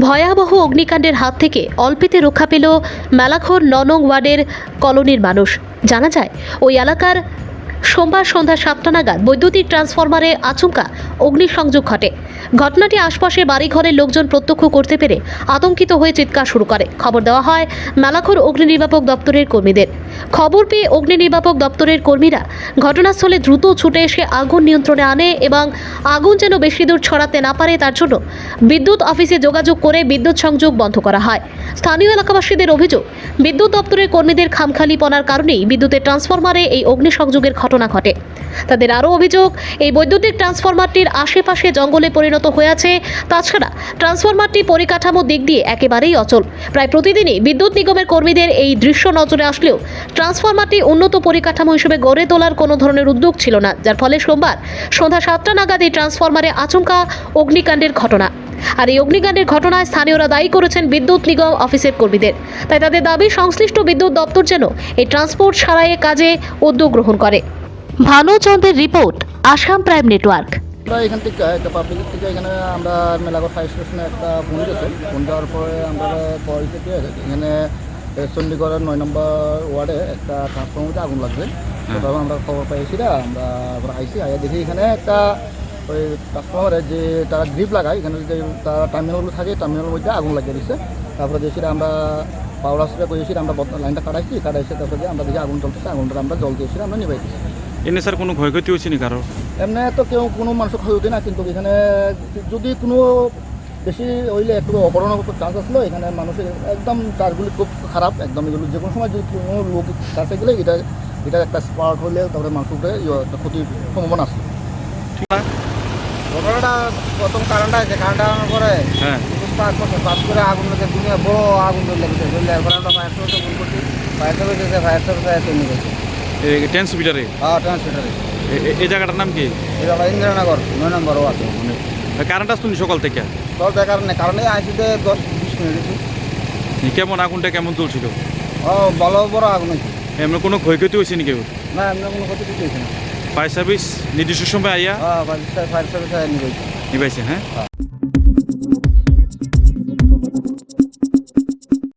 ভয়াবহ অগ্নিকাণ্ডের হাত থেকে অল্পেতে রক্ষা পেল মেলাখোর ননং ওয়ার্ডের কলোনির মানুষ। জানা যায়, ওই এলাকার সোমবার সন্ধ্যা সাতটা নাগাদ বৈদ্যুতিক ট্রান্সফরমারে আচমকা অগ্নিসংযোগ ঘটে। ঘটনাটি আশপাশে বাড়িঘরের লোকজন প্রত্যক্ষ করতে পেরে আতঙ্কিত হয়ে চিৎকার শুরু করে। খবর দেওয়া হয়, মেলাখোর অগ্নি নির্বাপক দপ্তরের কর্মীদের। খবর পেয়ে অগ্নি নির্বাপক দপ্তরের কর্মীরা ঘটনাস্থলে দ্রুত ছুটে এসে আগুন নিয়ন্ত্রণে আনে এবং আগুন যেন বেশি দূর ছড়াতে না পারে তার জন্য বিদ্যুৎ অফিসে যোগাযোগ করে বিদ্যুৎ সংযোগ বন্ধ করা হয়। স্থানীয় এলাকাবাসীদের অভিযোগ, বিদ্যুৎ দপ্তরের কর্মীদের খামখালিপনার কারণেই বিদ্যুতের ট্রান্সফরমারে এই অগ্নিসংযোগের ঘটনা ঘটে। তাদের আরও অভিযোগ, এই বৈদ্যুতিক ট্রান্সফরমারটির আশেপাশে জঙ্গলে পরিণত হয়ে আছে তাছাড়া ট্রান্সফরমারটি পরিকাঠামো দিক দিয়ে একেবারেই অচল। প্রায় প্রতিদিনই বিদ্যুৎ নিগমের কর্মীদের এই দৃশ্য নজরে আসলেও ট্রান্সফরমারটি উন্নত পরিকাঠামো হিসেবে গড়ে তোলার কোনো ধরনের উদ্যোগ ছিল না, যার ফলে সোমবার সন্ধ্যা সাতটা নাগাদ এই ট্রান্সফরমারে আচমকা অগ্নিকাণ্ডের ঘটনা। আর এই অগ্নিকাণ্ডের ঘটনায় স্থানীয়রা দায়ী করেছেন বিদ্যুৎ নিগম অফিসের কর্মীদের। তাই তাদের দাবি, সংশ্লিষ্ট বিদ্যুৎ দপ্তর যেন এই ট্রান্সপোর্ট সারাইয়ে কাজে উদ্যোগ গ্রহণ করে। ভানুচন্দ্রের রিপোর্ট আসাম প্রাইম নেটওয়ার্ক। আমরা এখান থেকে একটা পাবলিক থেকে এখানে আমরা মেলাগড় ফায়ার স্টেশনে একটা ফোন গেছে ফোন দেওয়ার পরে আমরা পরে থেকে এখানে চণ্ডীগড়ের নয় নম্বর ওয়ার্ডে একটা ট্রান্সফর্মারে আগুন লাগবে তো তখন আমরা খবর পাইছি না আমরা আইসি আইয়া দেখি এখানে একটা ওই ট্রান্সফর্মারে যে তারা গ্রিপ লাগায় এখানে যে তারা টার্মিনালগুলো থাকে টার্মিনালের মধ্যে আগুন লাগিয়ে দিচ্ছে তারপরে দেখছি আমরা পাওয়ার হাউসে করেছি আমরা লাইনটা কাটাইছি কাটাইছি তারপরে আমরা দেখি আগুন চলতেছে আগুনটা আমরা জল দিয়েছি আমরা নিবাই দিচ্ছি এনে স্যার কোনো ক্ষয়ক্ষতি হয়েছে নি কারও এমনি তো কেউ কোনো মানুষ ক্ষয়ক্ষতি না কিন্তু এখানে যদি কোনো বেশি হইলে একটু অপহরণের চান্স আসলো এখানে মানুষের একদম তারগুলি খুব খারাপ একদম এগুলো যে কোনো সময় যদি কোনো লোক কাছে গেলে এটা এটা একটা স্পার্ট হলে তারপরে মানুষের ইয়ে একটা ক্ষতির সম্ভাবনা আছে। ঘটনাটা প্রথম কারণটা আছে কারণটা আমার পরে হ্যাঁ। পাস করছে পাস করে আগুন লেগে দুনিয়া বড় আগুন লেগেছে জ্বললে আমরা ফায়ার সার্ভিসে ফোন করছি ফায়ার সার্ভিস এসে ফায়ার সার্ভিসে এসে নিয়ে গেছে। টেন সুবিধারে হ্যাঁ ট্রান্সমিটারে এই জায়গাটার নাম কি? হলো ইন্দিরানগর নয় নম্বর ওয়ার্ড। কারেন্ট আসতো সকাল থেকে? দশ দেখার নেই কারণে আইসিতে দশ বিশ মিনিট কেমন আগুনটা কেমন চলছিল? ও ভালো বড় আগুন হয়েছে। এমনি কোনো ক্ষয়ক্ষতি হয়েছে নি কেউ? না এমনি কোনো ক্ষতি কিছু হয়েছে না। ফায়ার সার্ভিস নির্দিষ্ট সময় আইয়া? হ্যাঁ ফায়ার সার্ভিস গেছে। নিবাইছে হ্যাঁ।